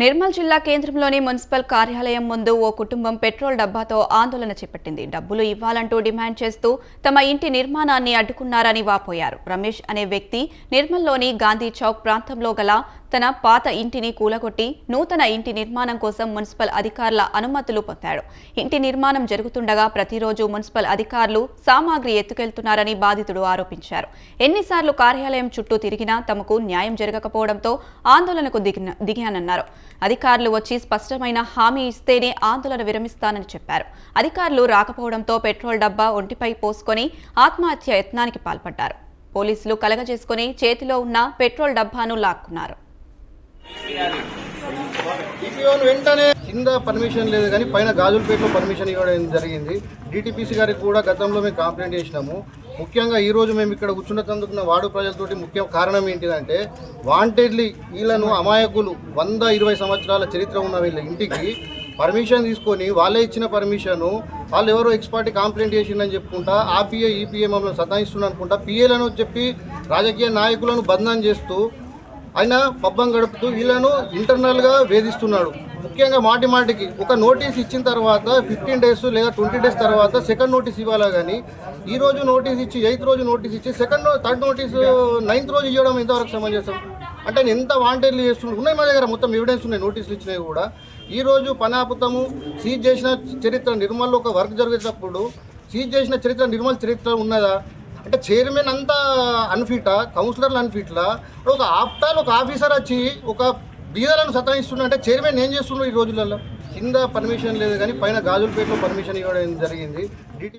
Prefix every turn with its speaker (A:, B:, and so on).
A: నిర్మల్ జిల్లా కేంద్రంలోని మున్సిపల్ కార్యాలయం ముందు ఓ కుటుంబం పెట్రోల్ డబ్బాతో ఆందోళన చేపట్టింది. డబ్బులు ఇవ్వాలంటూ డిమాండ్ చేస్తూ తమ ఇంటి నిర్మాణాన్ని అడ్డుకున్నారని వాపోయారు. రమేష్ అనే వ్యక్తి నిర్మల్లోని గాంధీ చౌక్ ప్రాంతంలో గల తన పాత ఇంటిని కూలగొట్టి నూతన ఇంటి నిర్మాణం కోసం మున్సిపల్ అధికారుల అనుమతులు పొందాడు. ఇంటి నిర్మాణం జరుగుతుండగా ప్రతిరోజు మున్సిపల్ అధికారులు సామాగ్రి ఎత్తుకెళ్తున్నారని బాధితుడు ఆరోపించారు. ఎన్నిసార్లు కార్యాలయం చుట్టూ తిరిగినా తమకు న్యాయం జరగకపోవడంతో ఆందోళనకు దిగిన దిగానన్నారు. అధికారులు వచ్చి స్పష్టమైన హామీ ఇస్తేనే ఆందోళన విరమిస్తానని చెప్పారు. అధికారులు రాకపోవడంతో పెట్రోల్ డబ్బా ఒంటిపై పోసుకొని ఆత్మహత్య యత్నానికి పాల్పడ్డారు. పోలీసులు కలగజేసుకుని చేతిలో ఉన్న పెట్రోల్ డబ్బాను లాక్కున్నారు.
B: వెంటనే కింద పర్మిషన్ లేదు కానీ పైన గాజులపేటలో పర్మిషన్ ఇవ్వడం జరిగింది. డిటిపిసి గారికి కూడా గతంలో మేము కంప్లైంట్ చేసినాము. ముఖ్యంగా ఈరోజు మేము ఇక్కడ కూర్చున్నందుకున్న వార్డు ప్రజలతోటి ముఖ్య కారణం ఏంటిదంటే వాంటెడ్లీ వీళ్ళను అమాయకులు వంద ఇరవై సంవత్సరాల చరిత్ర ఉన్న వీళ్ళ ఇంటికి పర్మిషన్ తీసుకొని వాళ్ళే ఇచ్చిన పర్మిషన్ వాళ్ళు ఎవరో ఎక్స్పర్ట్ కంప్లైంట్ చేసిందని చెప్పుకుంటా ఆ పిఏ ఈ పిఏ మమ్మల్ని సతాయిస్తున్నారు అనుకుంటా పిఏలను చెప్పి రాజకీయ నాయకులను బంధనం చేస్తూ ఆయన పబ్బం గడుపుతూ వీళ్ళను ఇంటర్నల్గా వేధిస్తున్నాడు. ముఖ్యంగా మాటి మాటికి ఒక నోటీస్ ఇచ్చిన తర్వాత ఫిఫ్టీన్ డేస్ లేదా ట్వంటీ డేస్ తర్వాత సెకండ్ నోటీస్ ఇవ్వాలా కానీ ఈ రోజు నోటీస్ ఇచ్చి ఎయిత్ రోజు నోటీస్ ఇచ్చి సెకండ్ థర్డ్ నోటీస్ నైన్త్ రోజు ఇవ్వడం ఎంతవరకు సమంజసం? అంటే నేను ఎంత వాంటెడ్లు చేస్తున్నాడు ఉన్నాయి మా దగ్గర మొత్తం ఎవిడెన్స్ ఉన్నాయి నోటీసులు ఇచ్చినవి కూడా. ఈరోజు పనాపుతము సీజ్ చేసిన చరిత్ర నిర్మల్లో ఒక వర్క్ జరిగేటప్పుడు సీజ్ చేసిన చరిత్ర నిర్మల్ చరిత్ర ఉన్నదా? అంటే చైర్మన్ అంతా అన్ఫిటా కౌన్సిలర్లు అన్ఫిట్లా ఒక ఆఫ్టర్ ఒక ఆఫీసర్ వచ్చి ఒక బీదలను సతాయిస్తున్నా అంటే చైర్మన్ ఏం చేస్తున్నాడు ఈ రోజులలో? కింద పర్మిషన్ లేదు కానీ పైన గాజులపేటలో పర్మిషన్ ఇవ్వడం జరిగింది. డిటి